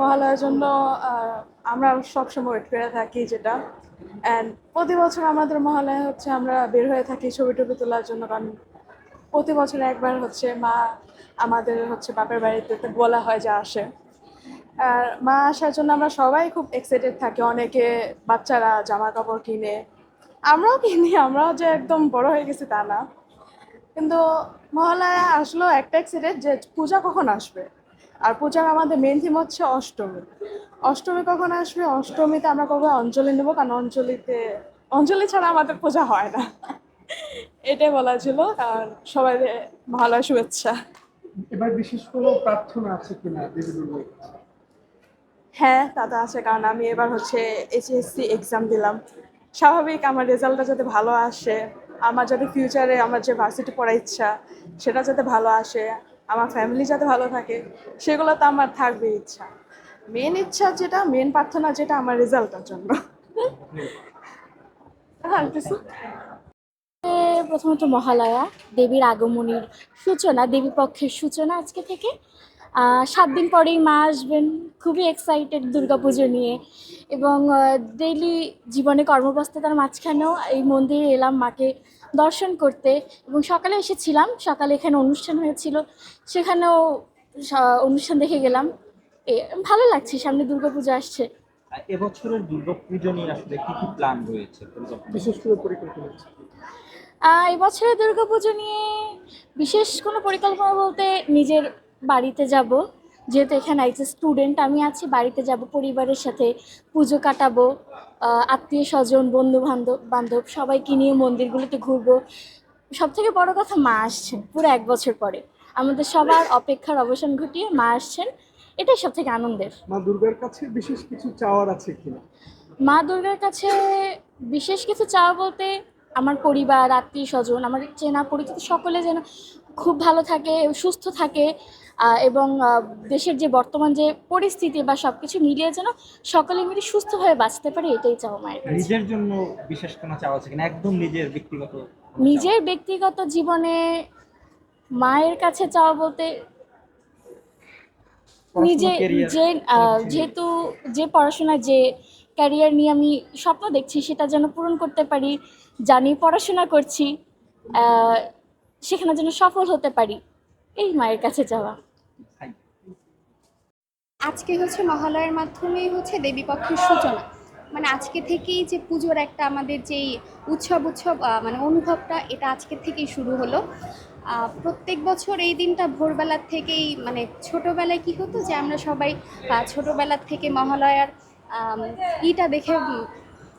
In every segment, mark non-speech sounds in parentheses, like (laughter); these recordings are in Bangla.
মহালয়ার জন্য আমরা সবসময় ওয়েট করে থাকি যেটা। অ্যান্ড প্রতি বছর আমাদের মহালয়া হচ্ছে আমরা বের হয়ে থাকি ছবি টবি তোলার জন্য, কারণ প্রতি বছর একবার হচ্ছে মা আমাদের হচ্ছে বাপের বাড়িতে বলা হয় যে আসে। আর মা আসার জন্য আমরা সবাই খুব এক্সাইটেড থাকি, অনেকে বাচ্চারা জামা কাপড় কিনে। আমরাও কিনি, আমরাও যে একদম বড় হয়ে গেছি তা না। কিন্তু মহালয়া আসলো একটা এক্সাইটেড যে পূজা কখন আসবে? আর পূজার আমাদের মেন থিম হচ্ছে অষ্টমী। অষ্টমী কখন আসবে? অষ্টমীতে আমরা কবে অঞ্জলি নেব? কারণ অঞ্জলিতে অঞ্জলি ছাড়া আমাদের পূজা হয় না। এটাই বলা ছিল। আর সবাই মহালয়া শুভেচ্ছা। এবার বিশেষ কোনো প্রার্থনা আছে কিনা দেবী হ্যাঁ তা তো আছে। কারণ আমি এবার হচ্ছে এইচএসসি এক্সাম দিলাম। স্বাভাবিক আমার রেজাল্টটা যাতে ভালো আসে আমার যাতে ফিউচারে আমার যে ভার্সিটি পড়ার ইচ্ছা সেটা যাতে ভালো আসে। আমার ফ্যামিলি যাতে ভালো থাকে, সেগুলো তো আমার থাকবে ইচ্ছা। মেন ইচ্ছা যেটা মেন প্রার্থনা যেটা আমার রেজাল্টের জন্য। কিছু? প্রথমত মহালয়া, দেবীর আগমনীর সূচনা, দেবী পক্ষের সূচনা আজকে থেকে। সাত দিন পরেই মা আসবেন, খুবই এক্সাইটেড দুর্গাপুজো নিয়ে। এবং ডেইলি জীবনে কর্মব্যস্ততার মাঝখানেও এই মন্দিরে এলাম মাকে দর্শন করতে এবং সকালে এসেছিলাম। সকালে এখানে অনুষ্ঠান হয়েছিল। সেখানেও অনুষ্ঠান দেখে গেলাম। এ, ভালো লাগছে সামনে দুর্গাপুজো আসছে। এবছরের দুর্গাপুজো নিয়ে আসলে কি কি প্ল্যান রয়েছে বিশেষ করে পরিকল্পনা এবছরের দুর্গাপুজো নিয়ে বিশেষ কোনো পরিকল্পনা বলতে নিজের বাড়িতে যাব। যেহেতু এখানে আইসে স্টুডেন্ট আমি আছি বাড়িতে যাব পরিবারের সাথে পুজো কাটাবো আত্মীয় স্বজন বন্ধু বান্ধব বান্ধব সবাইকে নিয়ে মন্দিরগুলোতে ঘুরবো। সব থেকে বড় কথা মা আসছেন পুরো এক বছর পরে। আমাদের সবার অপেক্ষার অবসান ঘটিয়ে মা আসছেন এটাই সব থেকে আনন্দের। মা দুর্গার কাছে বিশেষ কিছু চাওয়ার আছে কিনা মা দুর্গার কাছে বিশেষ কিছু চাওয়া বলতে আমার পরিবার আত্মীয় স্বজন আমার চেনা পরিচিত সকলে যেন খুব ভালো থাকে সুস্থ থাকে এবং দেশের যে বর্তমান যে পরিস্থিতি বা সব কিছু মিলিয়ে যেন সকলে মিলে সুস্থভাবে বাঁচতে পারে এটাই চাও মায়ের। নিজের জন্য বিশেষ কোনো চাওয়া আছে কিনা? একদম নিজের ব্যক্তিগত নিজের ব্যক্তিগত জীবনে মায়ের কাছে চাওয়া বলতে নিজে যে যেহেতু যে পড়াশোনা যে ক্যারিয়ার নিয়ে আমি স্বপ্ন দেখছি সেটা যেন পূরণ করতে পারি জানি পড়াশোনা করছি সেখানে যেন সফল হতে পারি। এই মায়ের কাছে যাওয়া। আজকে হচ্ছে মহালয়ার মাধ্যমেই হচ্ছে দেবীপক্ষের সূচনা। মানে আজকে থেকেই যে পুজোর একটা আমাদের যেই উৎসব উৎসব মানে অনুভবটা, এটা আজকে থেকেই শুরু হলো। প্রত্যেক বছর এই দিনটা ভোরবেলার থেকেই মানে ছোটোবেলায় কি হতো যে আমরা সবাই ছোটোবেলার থেকে মহালয়ার ইটা দেখে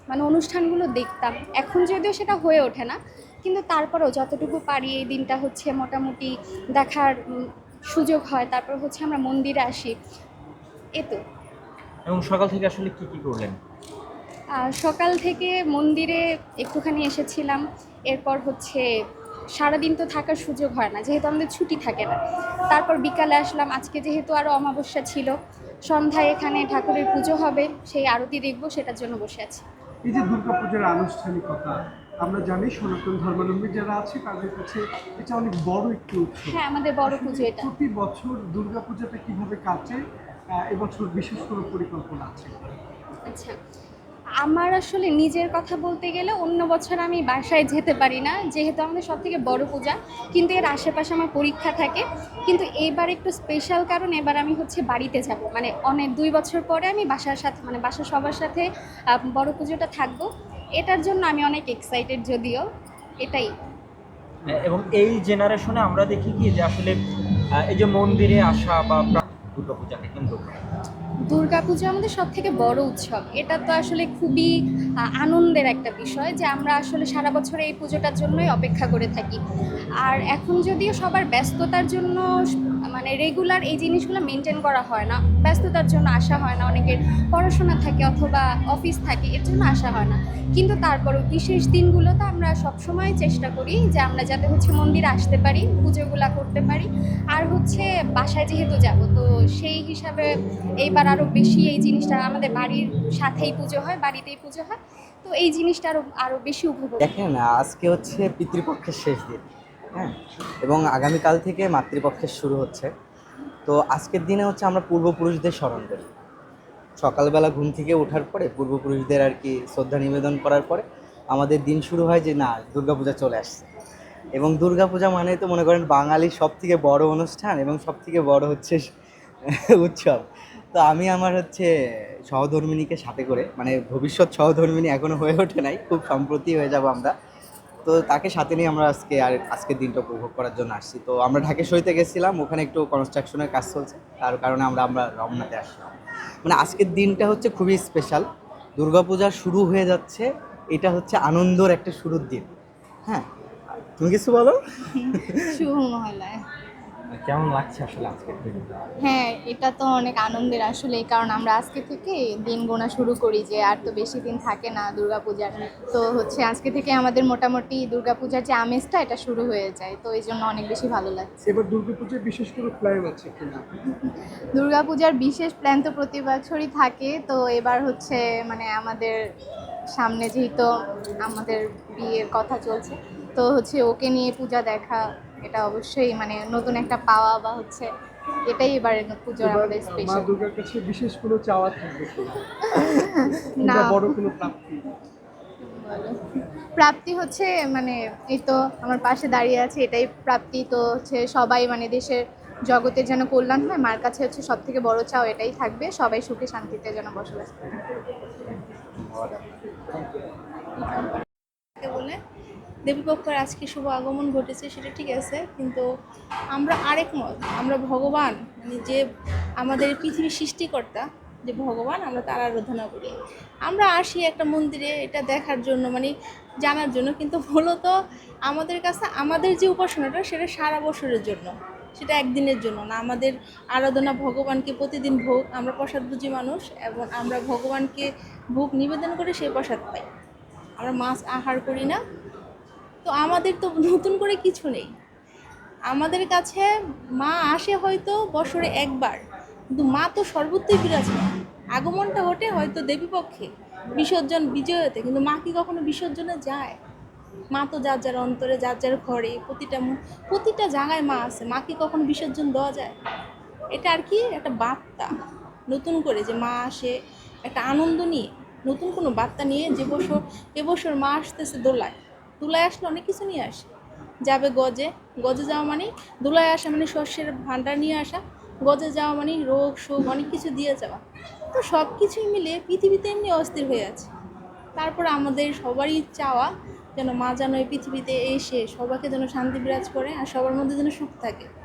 মানে অনুষ্ঠানগুলো দেখতাম। এখন যদিও সেটা হয়ে ওঠে না কিন্তু তারপরেও যতটুকু পারি এই দিনটা হচ্ছে মোটামুটি দেখার সুযোগ হয়। তারপর হচ্ছে আমরা মন্দিরে আসি। এ তো। এবং সকাল থেকে আসলে কি কি করলেন? আর সকাল থেকে মন্দিরে একটুখানি এসেছিলাম। এরপর হচ্ছে সারাদিন তো থাকার সুযোগ হয় না যেহেতু আমাদের ছুটি থাকে না। তারপর বিকালে আসলাম। আজকে যেহেতু আরও অমাবস্যা ছিল সন্ধ্যায় এখানে ঠাকুরের পুজো হবে। সেই আরতি দেখব সেটার জন্য বসে আছি। এই যে দুর্গাপূজার আনুষ্ঠানিকতা আমরা জানি সনাতন ধর্মাবলম্বী যারা আছে তাদের কাছে এটা অনেক বড় একটি উৎসব। হ্যাঁ আমাদের বড় পুজো এটা। প্রতি বছর দুর্গাপূজাটা কীভাবে কাটে এবছর বিশেষ কোনো পরিকল্পনা আছে? আচ্ছা আমার আসলে নিজের কথা বলতে গেলে অন্য বছর আমি বাসায় যেতে পারি না যেহেতু আমাদের সব থেকে বড় পূজা কিন্তু এর আশেপাশে আমার পরীক্ষা থাকে। কিন্তু এবার একটু স্পেশাল কারণ এবার আমি হচ্ছে বাড়িতে যাব। মানে অনেক দুই বছর পরে আমি বাসার সাথে মানে বাসার সবার সাথে বড় পুজোটা থাকব। এটার জন্য আমি অনেক এক্সাইটেড যদিও এটাই। এবং এই জেনারেশনে আমরা দেখি কি যে আসলে এই যে মন্দিরে আসা বা দুর্গাপূজাকে কেন্দ্র করে। দুর্গাপূজা আমাদের সব থেকে বড় উৎসব। এটা তো আসলে খুবই আনন্দের একটা বিষয় যে আমরা আসলে সারা বছর এই পুজোটার জন্যই অপেক্ষা করে থাকি। আর এখন যদিও সবার ব্যস্ততার জন্য মানে রেগুলার এই জিনিসগুলো মেনটেন করা হয় না। ব্যস্ততার জন্য আসা হয় না, অনেকের পড়াশোনা থাকে অথবা অফিস থাকে, এর জন্য আসা হয় না। কিন্তু তারপরেও বিশেষ দিনগুলোতে আমরা সবসময় চেষ্টা করি যে আমরা যাতে হচ্ছে মন্দিরে আসতে পারি, পুজোগুলা করতে পারি। আর হচ্ছে বাসায় যেহেতু যাব, তো সেই হিসাবে এইবার আরও বেশি এই জিনিসটা আমাদের বাড়ির সাথেই পুজো হয়, বাড়িতেই পুজো হয়। তো এই জিনিসটা আরও আরও বেশি উপভোগ দেখেন, আজকে হচ্ছে পিতৃপক্ষের শেষ দিন। হ্যাঁ এবং আগামীকাল থেকে মাতৃপক্ষের শুরু হচ্ছে। তো আজকের দিনে হচ্ছে আমরা পূর্বপুরুষদের স্মরণ করি। সকালবেলা ঘুম থেকে ওঠার পরে পূর্বপুরুষদের আর কি শ্রদ্ধা নিবেদন করার পরে আমাদের দিন শুরু হয় যে, না, দুর্গাপূজা চলে আসছে। এবং দুর্গাপূজা মানে তো মনে করেন বাঙালির সব থেকে বড় অনুষ্ঠান এবং সব থেকে বড় হচ্ছে (laughs) উৎসব। তো আমি আমার হচ্ছে সহধর্মিনীকে সাথে করে মানে ভবিষ্যৎ সহধর্মিনী এখনও হয়ে ওঠে নাই, খুব সম্প্রতি হয়ে যাব আমরা। তো তাকে সাথে নিয়ে আমরা আজকে আর আজকের দিনটা উপভোগ করার জন্য আসছি। তো আমরা ঢাকেশ্বরীতে গেছিলাম, ওখানে একটু কনস্ট্রাকশনের কাজ চলছে। তার কারণে আমরা আমরা রমনাতে আসলাম মানে আজকের দিনটা হচ্ছে খুবই স্পেশাল দুর্গাপূজা শুরু হয়ে যাচ্ছে, এটা হচ্ছে আনন্দর একটা শুরুর দিন। হ্যাঁ তুমি কিছু বলো? (laughs) শুভ মহালয়া। কেমন লাগছে আসলে আজকের দিনটা হ্যাঁ এটা তো অনেক আনন্দের আসলে কারণ আমরা আজকে থেকে দিন গোনা শুরু করি যে আর তো বেশি দিন থাকে না দুর্গাপূজার। তো হচ্ছে আজকে থেকে আমাদের মোটামুটি দুর্গাপূজার যে আমেজটা এটা শুরু হয়ে যায়। তো এই জন্য অনেক বেশি ভালো লাগছে। এবার দুর্গাপূজায় বিশেষ করে প্ল্যান আছে কিনা? দুর্গাপূজার বিশেষ প্ল্যান তো প্রতি বছরই থাকে। তো এবার হচ্ছে মানে আমাদের সামনে যেহেতু আমাদের বিয়ের কথা চলছে তো হচ্ছে ওকে নিয়ে পূজা দেখা এটা অবশ্যই মানে নতুন একটা পাওয়া বা হচ্ছে এটাই এবার পুজোর আমাদের মা দুর্গার কাছে বিশেষ কোনো চাওয়া থাকবে (laughs) না। বড় কোনো প্রাপ্তি? প্রাপ্তি হচ্ছে মানে এই তো আমার পাশে দাঁড়িয়ে আছে এটাই প্রাপ্তি তো হচ্ছে সবাই মানে দেশের জগতের যেন কল্যাণ হয় মার কাছে হচ্ছে সব থেকে বড় চাও এটাই থাকবে সবাই সুখে শান্তিতে যেন বসবাস করে। কে বলে? দেবীপক্ষের আজকে শুভ আগমন ঘটেছে, সেটা ঠিক আছে, কিন্তু আমরা আরেক মত, আমরা ভগবান মানে যে আমাদের পৃথিবীর সৃষ্টিকর্তা, যে ভগবান, আমরা তার আরাধনা করি। আমরা আসি একটা মন্দিরে, এটা দেখার জন্য মানে জানার জন্য, কিন্তু মূলত আমাদের কাছে, আমাদের যে উপাসনাটা, সেটা সারা বছরের জন্য, সেটা একদিনের জন্য না, আমাদের আরাধনা ভগবানকে প্রতিদিন ভোগ, আমরা প্রসাদ বুঝি মানুষ, এবং আমরা ভগবানকে ভোগ নিবেদন করে সেই প্রসাদ পাই। আমরা মাছ আহার করি না। তো আমাদের তো নতুন করে কিছু নেই। আমাদের কাছে মা আসে হয়তো বছরে একবার। কিন্তু মা তো সর্বত্রই বিরাজমান। আগমনটা ঘটে হয়তো দেবীপক্ষে বিসর্জন বিজয়তে। কিন্তু মা কি কখনো বিসর্জনে যায়? মা তো যার যার অন্তরে, যার যার ঘরে, প্রতিটা প্রতিটা জায়গায় মা আছে। মা কি কখনো বিসর্জন দেওয়া যায়? এটা আর কি একটা বার্তা নতুন করে যে মা আসে, একটা আনন্দ নিয়ে। নতুন কোনো বার্তা নিয়ে যে বছর এবছর মা আসতেছে দোলায়। দোলায় আসলে অনেক কিছু নিয়ে আসে। যাবে গজে। গজে যাওয়া মানে দোলায় আসা মানে শস্যের ভাণ্ডার নিয়ে আসা। গজে যাওয়া মানে রোগ, শোক, অনেক কিছু দিয়ে যাওয়া। তো সব কিছুই মিলে পৃথিবীতে এমনি অস্থির হয়ে আছে। তারপর আমাদের সবারই চাওয়া যেন মা যেন এই পৃথিবীতে এসে সবাইকে যেন শান্তি বিরাজ করে আর সবার মধ্যে যেন সুখ থাকে।